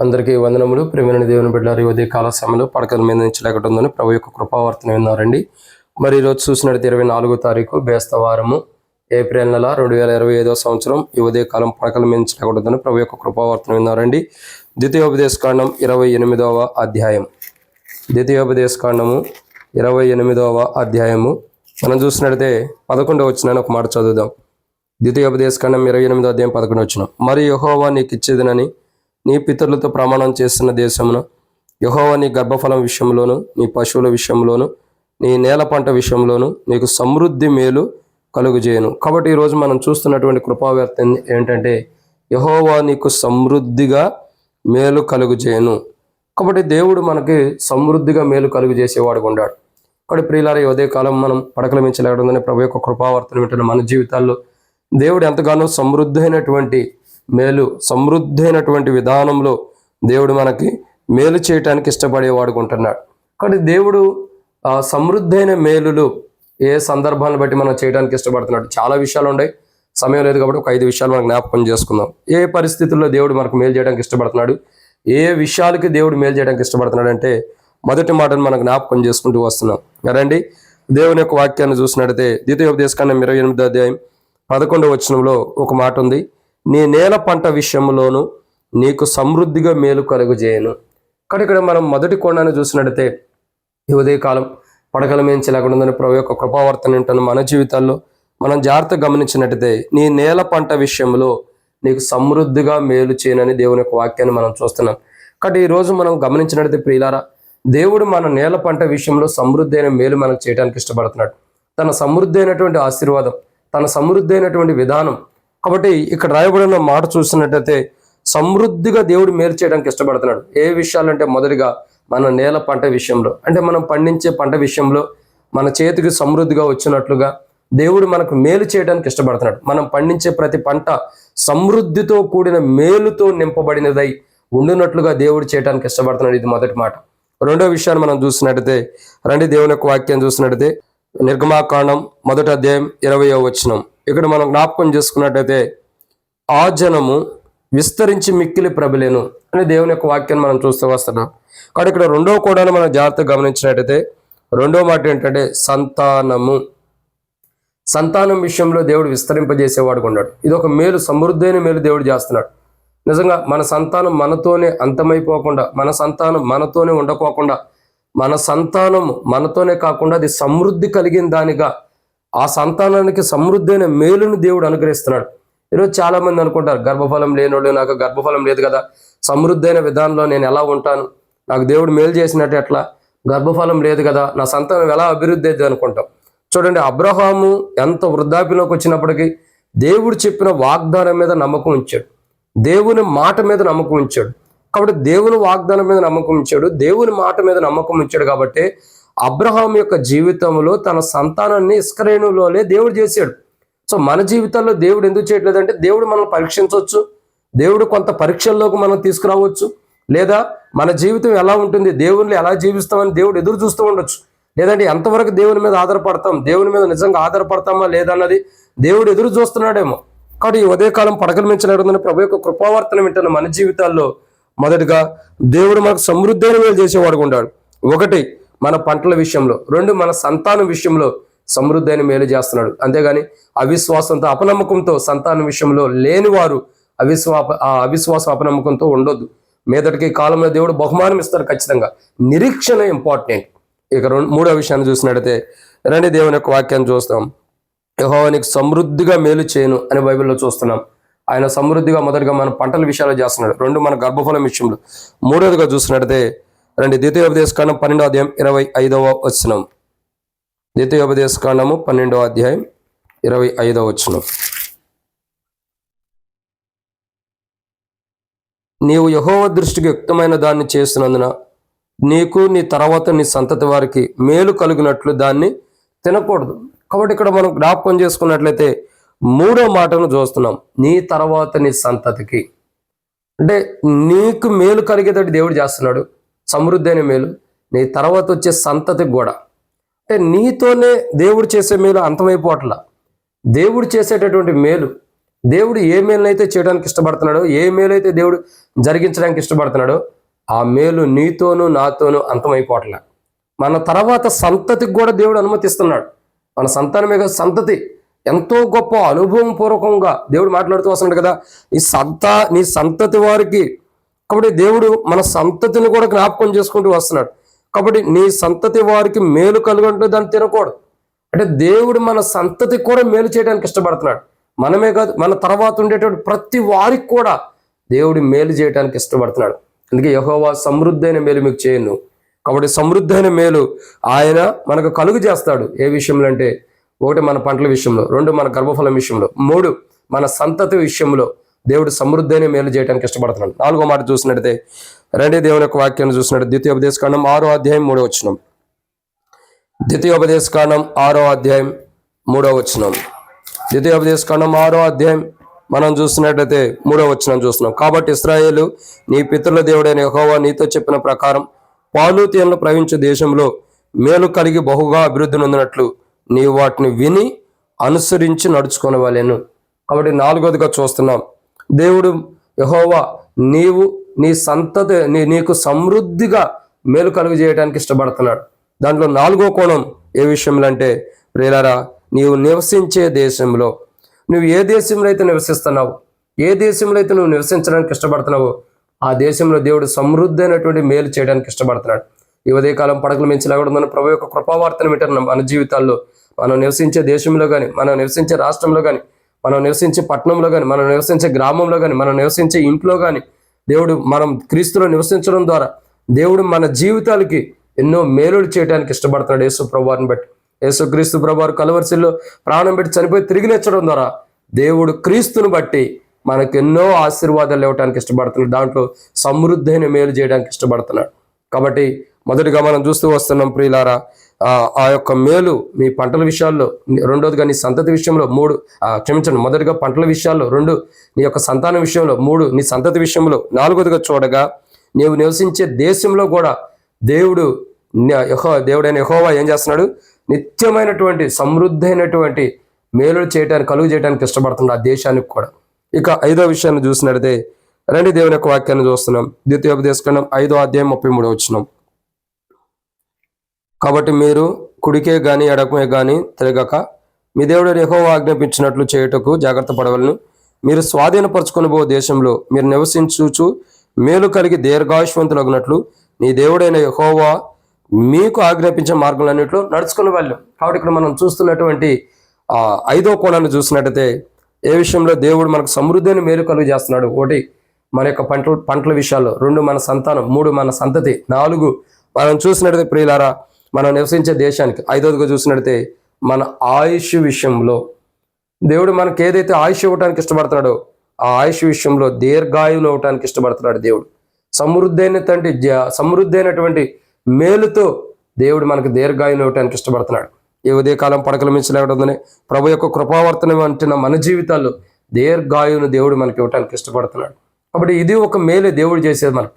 అందరికీ వందనములు. ప్రేమైన దేవుని బిడ్డారు ఉదయ కాల సమయంలో పడకల మీద నుంచి లేకటుందని ప్రభు యొక్క కృపావర్తన విన్నారండి. మరి ఈరోజు చూసినట్టు ఇరవై నాలుగో తారీఖు బేస్తవారము ఏప్రిల్ నెల రెండు వేల ఇరవై ఐదో సంవత్సరం ఈ ఉదయ కాలం పడకల మీద నుంచి లేకుంటుందని ప్రభు యొక్క కృపావర్తన విన్నారండి. ద్వితీయోపదేశ కాండం ఇరవై ఎనిమిదవ అధ్యాయం. ద్వితీయోపదేశ కాండము ఇరవై ఎనిమిదవ అధ్యాయము. మనం చూసినట్లయితే పదకొండవ వచ్చిన ఒక మాట చదువుదాం. ద్వితీయోపదేశ కాండం ఇరవై ఎనిమిదో అధ్యాయం పదకొండు వచ్చిన మరి యహోవా నీకు ఇచ్చేదనని నీ పితరులతో ప్రమాణం చేస్తున్న దేశమున యహోవా నీ గర్భఫలం విషయంలోను నీ పశువుల విషయంలోను నీ నేల పంట విషయంలోను నీకు సమృద్ధి మేలు కలుగుజేయను. కాబట్టి ఈరోజు మనం చూస్తున్నటువంటి కృపావ్యర్థ ఏంటంటే యహోవా నీకు సమృద్ధిగా మేలు కలుగుజేయను. కాబట్టి దేవుడు మనకి సమృద్ధిగా మేలు కలుగు చేసేవాడు ఉన్నాడు కాబట్టి ప్రియులార ఉదయ కాలం మనం పడకల మించలేకూడదని ప్రభు యొక్క కృపావర్తన వింటున్న మన జీవితాల్లో దేవుడు ఎంతగానో సమృద్ధి అయినటువంటి మేలు సమృద్ధైనటువంటి విధానంలో దేవుడు మనకి మేలు చేయటానికి ఇష్టపడేవాడు ఉంటున్నాడు కాబట్టి దేవుడు సమృద్ధైన మేలులు ఏ సందర్భాన్ని బట్టి మనం చేయడానికి ఇష్టపడుతున్నాడు? చాలా విషయాలు ఉన్నాయి. సమయం లేదు కాబట్టి ఒక ఐదు విషయాలు మనం జ్ఞాపకం చేసుకుందాం. ఏ పరిస్థితుల్లో దేవుడు మనకు మేలు చేయడానికి ఇష్టపడుతున్నాడు? ఏ విషయాలకి దేవుడు మేలు చేయడానికి ఇష్టపడుతున్నాడు అంటే మొదటి మాటను మనం జ్ఞాపకం చేసుకుంటూ వస్తున్నాం. రండి దేవుని యొక్క వాక్యాన్ని చూసినట్టయితే ద్వితీయోపదేశకాండం ఇరవై ఎనిమిది అధ్యాయం పదకొండవ వచనంలో ఒక మాట ఉంది. నీ నేల పంట విషయంలోను నీకు సమృద్ధిగా మేలు కలుగుజేయను. కానీ ఇక్కడ మనం మొదటి కొండను చూసినట్టయితే ఈ ఉదయకాలం పడకల మేంచి లేకుండా ఉందని ప్రభు యొక్క కృపావర్తన వింటున్న మన జీవితాల్లో మనం జాగ్రత్త గమనించినట్టయితే నీ నేల పంట విషయంలో నీకు సమృద్ధిగా మేలు చేయనని దేవుని యొక్క వాక్యాన్ని మనం చూస్తున్నాం. కాబట్టి ఈరోజు మనం గమనించినట్టయితే ప్రియులారా దేవుడు మన నేల పంట విషయంలో సమృద్ధి అయిన మేలు మనకు చేయడానికి ఇష్టపడుతున్నాడు. తన సమృద్ధి అయినటువంటి ఆశీర్వాదం తన సమృద్ధి అయినటువంటి విధానం కాబట్టి ఇక్కడ రాయబడిన మాట చూసినట్టయితే సమృద్ధిగా దేవుడు మేలు చేయడానికి ఇష్టపడుతున్నాడు. ఏ విషయాలంటే మొదటిగా మన నేల పంట విషయంలో అంటే మనం పండించే పంట విషయంలో మన చేతికి సమృద్ధిగా వచ్చినట్లుగా దేవుడు మనకు మేలు చేయడానికి ఇష్టపడుతున్నాడు. మనం పండించే ప్రతి పంట సమృద్ధితో కూడిన మేలుతో నింపబడినదై ఉండునట్లుగా దేవుడు చేయడానికి ఇష్టపడుతున్నాడు. ఇది మొదటి మాట. రెండో విషయాన్ని మనం చూసినట్టయితే రండి దేవుని యొక్క వాక్యం చూసినట్టయితే నిర్గమాకాండం మొదట అధ్యాయం ఇరవయో వచనం. ఇక్కడ మనం జ్ఞాపకం చేసుకున్నట్టయితే ఆ జనము విస్తరించి మిక్కిలి ప్రబలేను అని దేవుని యొక్క వాక్యాన్ని మనం చూస్తూ వస్తున్నాం. కాబట్టి ఇక్కడ రెండవ కూడా మనం జాగ్రత్తగా గమనించినట్టయితే రెండవ మాట ఏంటంటే సంతానము సంతానం విషయంలో దేవుడు విస్తరింపజేసేవాడు ఉన్నాడు ఇది ఒక మేలు సమృద్ధైన మేలు దేవుడు చేస్తున్నాడు. నిజంగా మన సంతానం మనతోనే అంతమైపోకుండా మన సంతానం మనతోనే ఉండకోకుండా మన సంతానం మనతోనే కాకుండా అది సమృద్ధి కలిగిన దానిగా ఆ సంతానానికి సమృద్ధైన మేలును దేవుడు అనుగ్రహిస్తున్నాడు. ఈరోజు చాలా మంది అనుకుంటారు గర్భఫలం లేనోడు నాకు గర్భఫలం లేదు కదా సమృద్ధైన విధానంలో నేను ఎలా ఉంటాను? నాకు దేవుడు మేలు చేసినట్టు ఎట్లా? గర్భఫలం లేదు కదా నా సంతానం ఎలా అభివృద్ధి అయితే అనుకుంటాం. చూడండి అబ్రహాము ఎంత వృద్ధాప్యంలోకి వచ్చినప్పటికీ దేవుడు చెప్పిన వాగ్దానం మీద నమ్మకం ఉంచాడు. దేవుని మాట మీద నమ్మకం ఉంచాడు. కాబట్టి దేవుని వాగ్దానం మీద నమ్మకం ఉంచాడు. దేవుని మాట మీద నమ్మకం ఉంచాడు కాబట్టి అబ్రహాం యొక్క జీవితంలో తన సంతానాన్ని ఇస్కరేణులోనే దేవుడు చేశాడు. సో మన జీవితాల్లో దేవుడు ఎందుకు చేయట్లేదంటే దేవుడు మనల్ని పరీక్షించవచ్చు. దేవుడు కొంత పరీక్షల్లోకి మనం తీసుకురావచ్చు. లేదా మన జీవితం ఎలా ఉంటుంది దేవుణ్ణి ఎలా జీవిస్తామని దేవుడు ఎదురు చూస్తూ ఉండొచ్చు. లేదంటే ఎంతవరకు దేవుని మీద ఆధారపడతాం దేవుని మీద నిజంగా ఆధారపడతామా లేదన్నది దేవుడు ఎదురు చూస్తున్నాడేమో. కాబట్టి ఈ ఉదయకాలం పడకలు మించలేదని ప్రభు యొక్క కృపావర్తన వింటున్న మన జీవితాల్లో మొదటిగా దేవుడు మనకు సమృద్ధి మేలు చేసేవాడు ఉన్నాడు ఒకటి మన పంటల విషయంలో రెండు మన సంతానం విషయంలో సమృద్ధి అయిన మేలు చేస్తున్నాడు. అంతేగాని అవిశ్వాసంతో అపనమ్మకంతో సంతానం విషయంలో లేని వారు అవిశ్వా ఆ అవిశ్వాసం అపనమ్మకంతో ఉండొద్దు. మీదటికి కాలంలో దేవుడు బహుమానం ఇస్తారు ఖచ్చితంగా. నిరీక్షణ ఇంపార్టెంట్. ఇక రెండు మూడో విషయాన్ని చూసినట్టయితే రండి దేవుని యొక్క వాక్యాన్ని చూస్తాం. యహోవానికి సమృద్ధిగా మేలు చేయను అని బైబిల్లో చూస్తున్నాం. ఆయన సమృద్ధిగా మొదటిగా మన పంటల విషయాలు చేస్తున్నాడు. రెండు మన గర్భఫలం విషయంలో. మూడోదిగా చూసినట్టయితే రండి. ద్వితీయోపదేశకాండం పన్నెండో అధ్యాయం ఇరవై ఐదవ వచనం. ద్వితీయోపదేశకాండము పన్నెండో పన్నెండవ అధ్యాయం ఇరవై ఐదవ వచనం. నీవు యహోవ దృష్టికి యుక్తమైన దాన్ని చేసినందున నీకు నీ తర్వాత నీ సంతతి వారికి మేలు కలిగినట్లు దాన్ని తినకూడదు. కాబట్టి ఇక్కడ మనం జ్ఞాపకం చేసుకున్నట్లయితే మూడో మాటను చూస్తున్నాం. నీ తర్వాత నీ సంతతికి. అంటే నీకు మేలు కలిగేటట్టు దేవుడు చేస్తున్నాడు. సమృద్ధి అయిన మేలు నీ తర్వాత వచ్చే సంతతికి కూడా అంటే నీతోనే దేవుడు చేసే మేలు అంతమైపోవట్లా దేవుడు చేసేటటువంటి మేలు దేవుడు ఏ మేలునైతే చేయడానికి ఇష్టపడుతున్నాడో ఏ మేలైతే దేవుడు జరిగించడానికి ఇష్టపడుతున్నాడో ఆ మేలు నీతోనూ నాతోనూ అంతమైపోవట్లా మన తర్వాత సంతతికి కూడా దేవుడు అనుమతిస్తున్నాడు. మన సంతానమే కాదు సంతతి. ఎంతో గొప్ప అనుభవం పూర్వకంగా దేవుడు మాట్లాడుతూ వస్తున్నాడు కదా ఈ సంత నీ సంతతి వారికి కాబట్టి దేవుడు మన సంతతిని కూడా జ్ఞాపకం చేసుకుంటూ వస్తున్నాడు. కాబట్టి నీ సంతతి వారికి మేలు కలుగుంటే దాన్ని తినకూడదు. అంటే దేవుడు మన సంతతికి కూడా మేలు చేయడానికి ఇష్టపడుతున్నాడు. మనమే కాదు మన తర్వాత ఉండేటువంటి ప్రతి వారికి కూడా దేవుడు మేలు చేయడానికి ఇష్టపడుతున్నాడు. అందుకే యహోవా సమృద్ధైన మేలు మీకు చేయను. కాబట్టి సమృద్ధైన మేలు ఆయన మనకు కలుగు చేస్తాడు. ఏ విషయంలో అంటే ఒకటి మన పంటల విషయంలో రెండు మన గర్భఫలం విషయంలో మూడు మన సంతతి విషయంలో. దేవుడు సమృద్ధిని మేలు చేయడానికి ఇష్టపడుతున్నాడు. నాలుగో మాట చూసినట్టయితే రెండే దేవుని యొక్క వాక్యాన్ని చూసినట్టు ద్వితీయోపదేశ కాండం ఆరో అధ్యాయం మూడో వచ్చినం ద్వితీయోపదేశ కాండం ఆరో అధ్యాయం మూడో వచ్చినం ద్వితీయోపదేశ కాండం ఆరో అధ్యాయం మనం చూసినట్టయితే మూడో వచ్చినం చూస్తున్నాం. కాబట్టి ఇస్రాయేలు నీ పితరుల దేవుడైన యహోవా నీతో చెప్పిన ప్రకారం పాలు ప్రవహించే దేశంలో మేలు కలిగి బహుగా అభివృద్ధి నొందినట్లు నీవు వాటిని విని అనుసరించి నడుచుకొనవలెను. కాబట్టి నాలుగోదిగా చూస్తున్నాం. దేవుడు యహోవా నీవు నీ సంతతి నీ నీకు సమృద్ధిగా మేలు కలుగు చేయడానికి ఇష్టపడుతున్నాడు. దాంట్లో నాలుగో కోణం ఏ విషయంలో అంటే ప్రియులారా నీవు నివసించే దేశంలో నువ్వు ఏ దేశంలో అయితే నివసిస్తున్నావు ఏ దేశంలో అయితే నువ్వు నివసించడానికి ఇష్టపడుతున్నావో ఆ దేశంలో దేవుడు సమృద్ధి అయినటువంటి మేలు చేయడానికి ఇష్టపడుతున్నాడు. ఈ ఉదయకాలం పడకలు మించినా కూడా మన ప్రభు యొక్క కృపావార్తను వింటున్నాం. మన జీవితాల్లో మనం నివసించే దేశంలో కానీ మనం నివసించే రాష్ట్రంలో కానీ మనం నివసించే పట్టణంలో కానీ మనం నివసించే గ్రామంలో కానీ మనం నివసించే ఇంట్లో కానీ దేవుడు మనం క్రీస్తులో నివసించడం ద్వారా దేవుడు మన జీవితాలకి ఎన్నో మేలులు చేయడానికి ఇష్టపడుతున్నాడు యేసు ప్రభువారిని బట్టి. యేసు క్రీస్తు ప్రభువారు కలవరిశిల్లో ప్రాణం పెట్టి చనిపోయి తిరిగి లేచడం ద్వారా దేవుడు క్రీస్తుని బట్టి మనకు ఎన్నో ఆశీర్వాదాలు ఇవ్వడానికి ఇష్టపడుతున్నాడు. దాంట్లో సమృద్ధైన మేలు చేయడానికి ఇష్టపడుతున్నాడు. కాబట్టి మొదటిగా మనం చూస్తూ వస్తున్నాం ప్రియులారా ఆ యొక్క మేలు మీ పంటల విషయాల్లో రెండోదిగా నీ సంతతి విషయంలో మూడు క్షమించండి మొదటిగా పంటల విషయాల్లో రెండు నీ యొక్క సంతానం విషయంలో మూడు నీ సంతతి విషయంలో నాలుగోదిగా చూడగా నీవు నివసించే దేశంలో కూడా దేవుడు యహో దేవుడైన యహోవా ఏం చేస్తున్నాడు? నిత్యమైనటువంటి సమృద్ధైనటువంటి మేలులు చేయడానికి కలుగు చేయడానికి ఇష్టపడుతున్నాడు ఆ దేశానికి కూడా. ఇక ఐదో విషయాన్ని చూసినట్లయితే రండి దేవుని యొక్క వాక్యాన్ని చూస్తున్నాం. ద్వితీయోపదేశం ఐదో అధ్యాయం ముప్పై మూడు వచ్చినాం కాబట్టి మీరు కుడికే గాని ఎడకమే గాని తిరగక మీ దేవుడు యెహోవా ఆజ్ఞాపించినట్లు చేయుటకు జాగ్రత్త పడవలను. మీరు స్వాధీనపరచుకుని పో దేశంలో మీరు నివసించుచు మేలు కలిగి దీర్ఘాయుష్వంతులగినట్లు నీ దేవుడైన యహోవా మీకు ఆజ్ఞాపించే మార్గంలన్నింటిలో నడుచుకుని వాళ్ళు. కాబట్టి ఇక్కడ మనం చూస్తున్నటువంటి ఐదో కోణాన్ని చూసినట్టయితే ఏ విషయంలో దేవుడు మనకు సమృద్ధిని మేలు కలుగు చేస్తున్నాడు? ఒకటి మన యొక్క పంటల పంటల విషయాల్లో. రెండు మన సంతానం. మూడు మన సంతతి. నాలుగు మనం చూసినట్టయితే ప్రియులారా మనం నివసించే దేశానికి ఐదోదిగా చూసినట్లయితే మన ఆయుష్ విషయంలో దేవుడు మనకి ఏదైతే ఆయుష్ ఇవ్వడానికి ఇష్టపడుతున్నాడో ఆ ఆయుష్ విషయంలో దీర్ఘాయువులు అవ్వటానికి ఇష్టపడుతున్నాడు దేవుడు. సమృద్ధి సమృద్ధైనటువంటి జ- అయినటువంటి మేలుతో దేవుడు మనకు దీర్ఘాయువులు ఇవ్వటానికి ఇష్టపడుతున్నాడు. ఈ ఉదయకాలం పడకల మించి లేవడంలోనే ప్రభు యొక్క కృపావర్తనం అంటున్న మన జీవితాల్లో దీర్ఘాయువును దేవుడు మనకి ఇవ్వటానికి ఇష్టపడుతున్నాడు. కాబట్టి ఇది ఒక మేలే దేవుడు చేసేది మనం.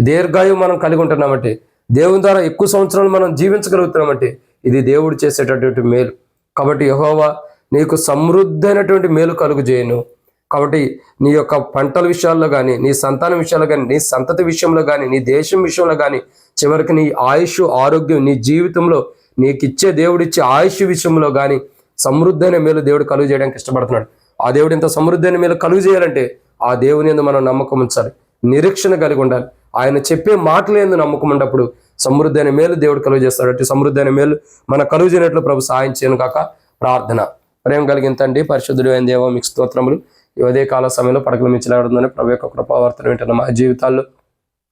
దీర్ఘాయువు మనం కలిగి ఉంటున్నామంటే దేవుని ద్వారా ఎక్కువ సంవత్సరాలు మనం జీవించగలుగుతున్నామంటే ఇది దేవుడు చేసేటటువంటి మేలు. కాబట్టి యహోవా నీకు సమృద్ధైనటువంటి మేలు కలుగు చేయను. కాబట్టి నీ యొక్క పంటల విషయాల్లో కానీ నీ సంతానం విషయాల్లో కానీ నీ సంతతి విషయంలో కానీ నీ దేశం విషయంలో కానీ చివరికి నీ ఆయుష్ ఆరోగ్యం నీ జీవితంలో నీకు ఇచ్చే దేవుడిచ్చే ఆయుష్ విషయంలో కానీ సమృద్ధైన మేలు దేవుడు కలుగు చేయడానికి ఇష్టపడుతున్నాడు. ఆ దేవుడు ఇంత సమృద్ధైన మేలు కలుగు చేయాలంటే ఆ దేవుని మనం నమ్మకం ఉంచాలి. నిరీక్షణ కలిగి ఉండాలి. ఆయన చెప్పే మాటలు ఏందో నమ్మకం ఉన్నప్పుడు సమృద్ధైన మేలు దేవుడు కలుగు చేస్తాడు. అటు సమృద్ధి అనే మేలు మన కలుగు చేయనట్లు ప్రభు సాయం చేయను కాక ప్రార్థన. ప్రేమ కలిగిన తండ్రి పరిశుద్ధుడు అయిన దేవ మీకు స్తోత్రములు. ఇవదే ఉదయ కాల సమయంలో పడకలు మించలాడుతుందని ప్రభు యొక్క కృపావర్తనం వింటున్న మా జీవితాల్లో.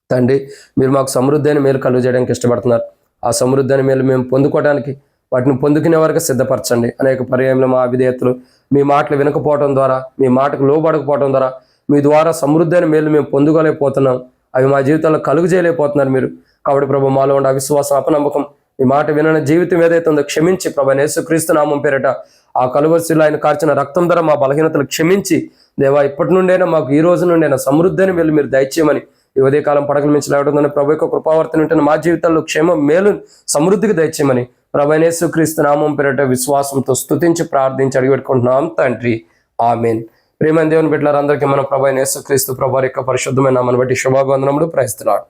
తండ్రి మీరు మాకు సమృద్ధైన మేలు కలుగు చేయడానికి ఇష్టపడుతున్నారు. ఆ సమృద్ధైన మేలు మేము పొందుకోవడానికి వాటిని పొందుకునే వరకు సిద్ధపరచండి. అనేక పర్యాయంలో మా అవిధేయతలు మీ మాటలు వినకపోవడం ద్వారా మీ మాటకు లోబడకపోవడం ద్వారా మీ ద్వారా సమృద్ధి అని మేలు మేము పొందుకోలేకపోతున్నాం. అవి మా జీవితంలో కలుగు చేయలేకపోతున్నారు మీరు. కాబట్టి ప్రభు మాలో ఉండే అవిశ్వాసం అపనమ్మకం మీ మాట వినని జీవితం ఏదైతే ఉందో క్షమించి ప్రభు యేసుక్రీస్తు నామం పేరిట ఆ కలువసిలో ఆయన కార్చిన రక్తం ధర మా బలహీనతలు క్షమించి దేవా ఇప్పటి నుండైనా మాకు ఈ రోజు నుండైనా సమృద్ధిని వెళ్ళి మీరు దయచేయమని ఈ ఉదయకాలం పడకల మించి లేవడం ప్రభు యొక్క కృపావర్తన ఉంటున్న మా జీవితాల్లో క్షేమం మేలు సమృద్ధికి దయచేయమని ప్రభనేసు క్రీస్తు నామం పేరట విశ్వాసంతో స్థుతించి ప్రార్థించి అడిగి పెట్టుకుంటున్నాం తండ్రి. ఆమెన్. ప్రేమ దేవుని బిడ్డలందరికీ మన ప్రభా అయిన యేసుక్రీస్తు ప్రభా యొక్క పరిశుద్ధమైన నామను బట్టి శుభాభివందనములు. ప్రయత్నాడు